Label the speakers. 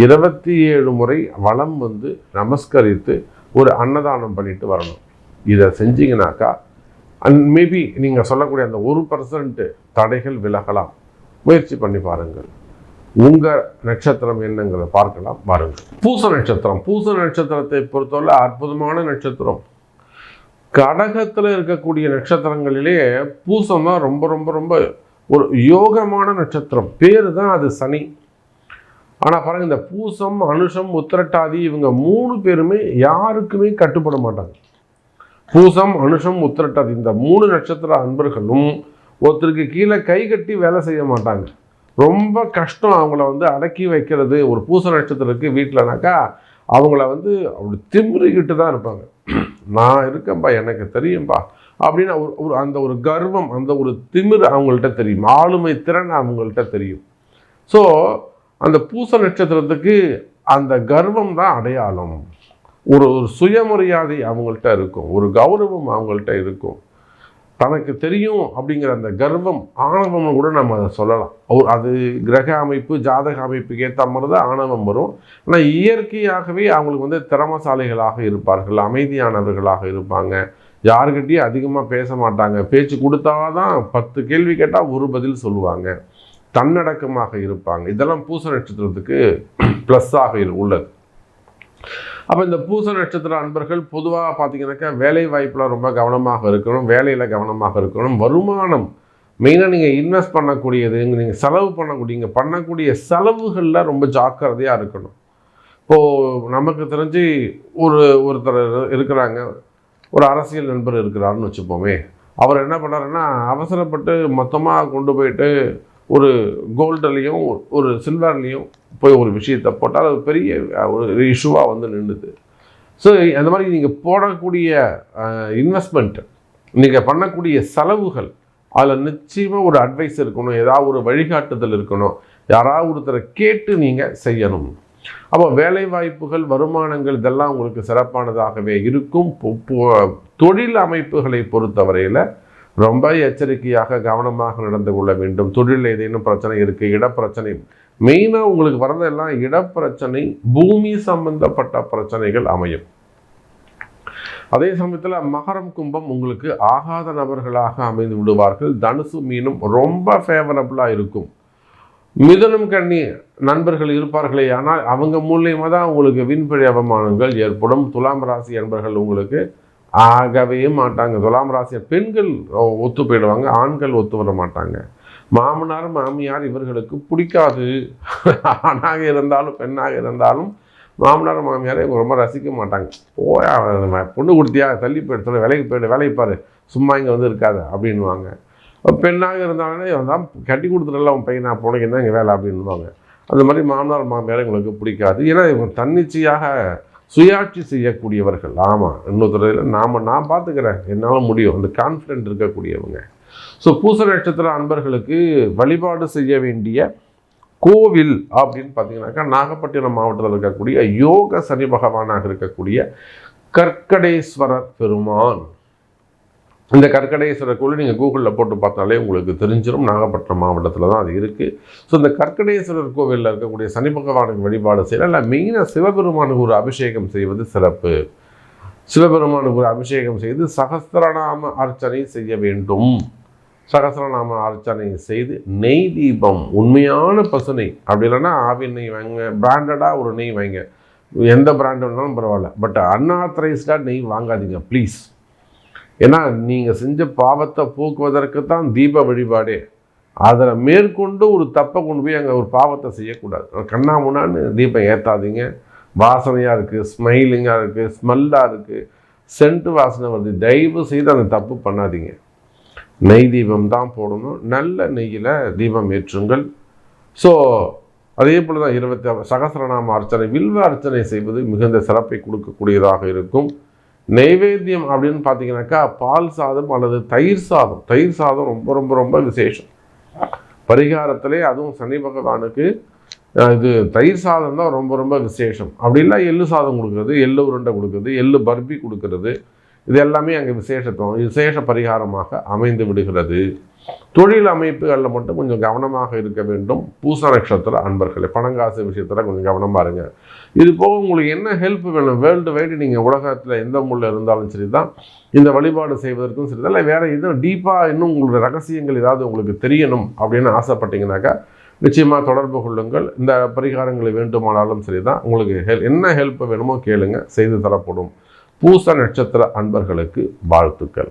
Speaker 1: இருபத்தி ஏழு முறை வளம் வந்து நமஸ்கரித்து ஒரு அன்னதானம் பண்ணிட்டு வரணும். இதை செஞ்சீங்கனாக்கா அண்ட் மேபி நீங்கள் சொல்லக்கூடிய அந்த ஒரு பர்சன்ட்டு தடைகள் விலகலாம். முயற்சி பண்ணி பாருங்கள். உங்கள் நட்சத்திரம் என்னங்கிறத பார்க்கலாம் பாருங்கள் பூச நட்சத்திரம். பூச நட்சத்திரத்தை பொறுத்தவரை அற்புதமான நட்சத்திரம். கடகத்தில் இருக்கக்கூடிய நட்சத்திரங்களிலே பூசம் தான் ரொம்ப ரொம்ப ரொம்ப ஒரு யோகமான நட்சத்திரம். பேர் தான் அது சனி. ஆனால் பாருங்கள் இந்த பூசம் அனுஷம் உத்திரட்டாதி இவங்க மூணு பேருமே யாருக்குமே கட்டுப்பட மாட்டாங்க. பூசம் அனுஷம் உத்திரட்டாதி இந்த மூணு நட்சத்திர அன்பர்களும் ஒருத்தருக்கு கீழே கை கட்டி வேலை செய்ய மாட்டாங்க. ரொம்ப கஷ்டம் அவங்கள வந்து அடக்கி வைக்கிறது. ஒரு பூச நட்சத்திரத்துக்கு வீட்டிலனாக்கா அவங்கள வந்து அப்படி திமிரிக்கிட்டு தான் இருப்பாங்க. நான் இருக்கேன்ப்பா எனக்கு தெரியும்பா அப்படின்னு ஒரு ஒரு அந்த ஒரு கர்வம் அந்த ஒரு திமிர் அவங்கள்ட்ட தெரியும். ஆளுமை திறன் அவங்கள்ட்ட தெரியும். ஸோ அந்த பூச நட்சத்திரத்துக்கு அந்த கர்வம் தான் அடையாளம். ஒரு ஒரு சுயமரியாதை அவங்கள்ட்ட இருக்கும். ஒரு கௌரவம் அவங்கள்ட்ட இருக்கும். தனக்கு தெரியும் அப்படிங்கிற அந்த கர்வம் ஆணவம் கூட நம்ம அதை சொல்லலாம். அது கிரக அமைப்பு ஜாதக அமைப்புக்கு ஏற்ற மாதிரி தான் ஆணவம் வரும். ஆனால் இயற்கையாகவே அவங்களுக்கு வந்து திறமசாலிகளாக இருப்பார்கள் அமைதியானவர்களாக இருப்பாங்க. யாருக்கிட்டேயும் அதிகமாக பேச மாட்டாங்க. பேச்சு கொடுத்தாதான் பத்து கேள்வி கேட்டால் ஒரு பதில் சொல்லுவாங்க. தன்னடக்கமாக இருப்பாங்க. இதெல்லாம் பூச நட்சத்திரத்துக்கு ப்ளஸ்ஸாக உள்ளது. அப்போ இந்த பூச நட்சத்திர அன்பர்கள் பொதுவாக பார்த்தீங்கன்னாக்கா வேலை வாய்ப்பில் ரொம்ப கவனமாக இருக்கணும் வேலையில் கவனமாக இருக்கணும். வருமானம் மெயினாக நீங்கள் இன்வெஸ்ட் பண்ணக்கூடியது நீங்கள் செலவு பண்ணக்கூடிய பண்ணக்கூடிய செலவுகளில் ரொம்ப ஜாக்கிரதையாக இருக்கணும். இப்போது நமக்கு தெரிஞ்சு ஒரு ஒருத்தர் இருக்கிறாங்க ஒரு அரசியல் நண்பர் இருக்கிறாருன்னு வச்சுப்போமே அவர் என்ன பண்ணாருன்னா அவசரப்பட்டு மொத்தமாக கொண்டு போயிட்டு ஒரு கோல்டுலேயும் ஒரு சில்வர்லேயும் போய் ஒரு விஷயத்தை போட்டால் அது பெரிய ஒரு இஷ்யூவாக வந்து நின்றுது ஸோ அந்த மாதிரி நீங்கள் போடக்கூடிய இன்வெஸ்ட்மெண்ட் நீங்கள் பண்ணக்கூடிய செலவுகள் அதில் நிச்சயமாக ஒரு அட்வைஸ் இருக்கணும் ஏதாவது ஒரு வழிகாட்டுதல் இருக்கணும். யாராவது ஒருத்தரை கேட்டு நீங்கள் செய்யணும். அப்போ வேலை வாய்ப்புகள் வருமானங்கள் இதெல்லாம் உங்களுக்கு சிறப்பானதாகவே இருக்கும். தொழில் அமைப்புகளை பொறுத்தவரையில் ரொம்ப எச்சரிக்கையாக கவனமாக நடந்து கொள்ள வேண்டும். தொழிலில் ஏதேனும் பிரச்சனை இருக்குது இடப்பிரச்சனை. மெயினாக உங்களுக்கு வரதெல்லாம் இடப்பிரச்சனை பூமி சம்பந்தப்பட்ட பிரச்சனைகள் அமையும். அதே சமயத்தில் மகரம் கும்பம் உங்களுக்கு ஆகாத நபர்களாக அமைந்து விடுவார்கள். தனுசு மீனும் ரொம்ப ஃபேவரபுளாக இருக்கும். மிதனம் கண்ணி நண்பர்கள் இருப்பார்களே ஆனால் அவங்க மூலியமாக தான் உங்களுக்கு விண்பழி அவமானங்கள் ஏற்படும். துலாம் ராசி நண்பர்கள் உங்களுக்கு ஆகவே மாட்டாங்க. துலாம் ராசியர் பெண்கள் ஒத்து போயிடுவாங்க. ஆண்கள் ஒத்து வர மாட்டாங்க. மாமனார் மாமியார் இவர்களுக்கு பிடிக்காது. ஆணாக இருந்தாலும் பெண்ணாக இருந்தாலும் மாமனார் மாமியாரை ரொம்ப ரசிக்க மாட்டாங்க. போயா பொண்ணு கொடுத்தியா? தள்ளி போயிடுத்து வேலைக்கு போயிடு வேலைக்கு பாரு. சும்மா இங்கே வந்து இருக்காது. அப்படின்வாங்க பெண்ணாக இருந்தாலே தான் கட்டி கொடுத்துடல உன் பையனா? போனக்கு என்ன இங்கே வேலை? அப்படின்வாங்க அந்த மாதிரி மாமனார் மாமியார் எங்களுக்கு பிடிக்காது. ஏன்னா இவங்க தன்னிச்சையாக சுயாட்சி செய்யக்கூடியவர்கள். ஆமாம் இன்னொரு நாம் நான் பார்த்துக்கிறேன். என்னால் முடியும். அந்த கான்ஃபிடென்ட் இருக்கக்கூடியவங்க. ஸோ பூச நட்சத்திர அன்பர்களுக்கு வழிபாடு செய்ய வேண்டிய கோவில் அப்படின்னு பார்த்தீங்கன்னாக்கா நாகப்பட்டினம் மாவட்டத்தில் இருக்கக்கூடிய யோக சனி பகவானாக இருக்கக்கூடிய கற்கடேஸ்வரர் பெருமான். இந்த கற்கடேஸ்வரர் கோவில் நீங்கள் கூகுளில் போட்டு பார்த்தாலே உங்களுக்கு தெரிஞ்சிடும் நாகப்பட்டினம் மாவட்டத்தில் தான் அது இருக்குது ஸோ இந்த கற்கடேஸ்வரர் கோவிலில் இருக்கக்கூடிய சனி பகவானுக்கு வழிபாடு செய்யலாம் இல்லை மெயினாக சிவபெருமானுக்கு ஒரு அபிஷேகம் செய்வது சிறப்பு. சிவபெருமானுக்கு ஒரு அபிஷேகம் செய்து சகஸ்திரநாம அர்ச்சனை செய்ய வேண்டும். சகசரநாம அர்ச்சனை செய்து நெய் தீபம் உண்மையான பசு நெய். அப்படி இல்லைன்னா ஆவின் நெய் வாங்க பிராண்டடாக ஒரு நெய் வாங்க. எந்த பிராண்ட் வேணாலும் பரவாயில்ல. பட் அன்ஆத்தரைஸ்டாக நெய் வாங்காதீங்க ப்ளீஸ் ஏன்னா நீங்கள் செஞ்ச பாவத்தை போக்குவதற்கு தான் தீப வழிபாடே. அதில் மேற்கொண்டு ஒரு தப்பை கொண்டு போய் அங்கே ஒரு பாவத்தை செய்யக்கூடாது. கண்ணா முன்னான்னு தீபம் ஏற்றாதீங்க வாசனையாக இருக்குது ஸ்மைலிங்காக இருக்குது ஸ்மெல்லாக இருக்குது சென்ட் வாசனை வருது. தயவு செய்து அந்த தப்பு பண்ணாதீங்க. நெய் தீபம் தான் போடணும். நல்ல நெய்யில் தீபம் ஏற்றுங்கள். ஸோ அதே போல் தான் இருபத்தி சகசரநாம அர்ச்சனை வில்வ அர்ச்சனை செய்வது மிகுந்த சிறப்பை கொடுக்கக்கூடியதாக இருக்கும். நெய்வேத்தியம் அப்படின்னு பார்த்தீங்கன்னாக்கா பால் சாதம் அல்லது தயிர் சாதம். தயிர் சாதம் ரொம்ப ரொம்ப ரொம்ப விசேஷம். பரிகாரத்திலே அதுவும் சனி பகவானுக்கு இது தயிர் சாதம் தான் ரொம்ப ரொம்ப விசேஷம். அப்படின்னா எள்ளு சாதம் கொடுக்குறது எள்ளு உருண்டை கொடுக்குறது எள்ளு பர்பி கொடுக்கறது. இது எல்லாமே அங்கே விசேஷத்துவம். விசேஷ பரிகாரமாக அமைந்து விடுகிறது. தொழில் அமைப்புகளில் மட்டும் கொஞ்சம் கவனமாக இருக்க வேண்டும். பூச நட்சத்திர அன்பர்களே பணங்காசு விஷயத்தில் கொஞ்சம் கவனமாக இருங்க. இது போக உங்களுக்கு என்ன ஹெல்ப் வேணும்? வேர்ல்டு வைடு நீங்கள் உலகத்தில் எந்த மொழியில் இருந்தாலும் சரி தான் இந்த வழிபாடு செய்வதற்கும் சரி தான் இல்லை வேறு எதுவும் டீப்பாக இன்னும் உங்களுடைய ரகசியங்கள் ஏதாவது உங்களுக்கு தெரியணும் அப்படின்னு ஆசைப்பட்டீங்கன்னாக்கா நிச்சயமாக தொடர்பு கொள்ளுங்கள். இந்த பரிகாரங்களை வேண்டுமானாலும் சரி தான் உங்களுக்கு ஹெல் என்ன ஹெல்ப் வேணுமோ கேளுங்க. செய்து தரப்படும் பூச நட்சத்திர அன்பர்களுக்கு வாழ்த்துக்கள்.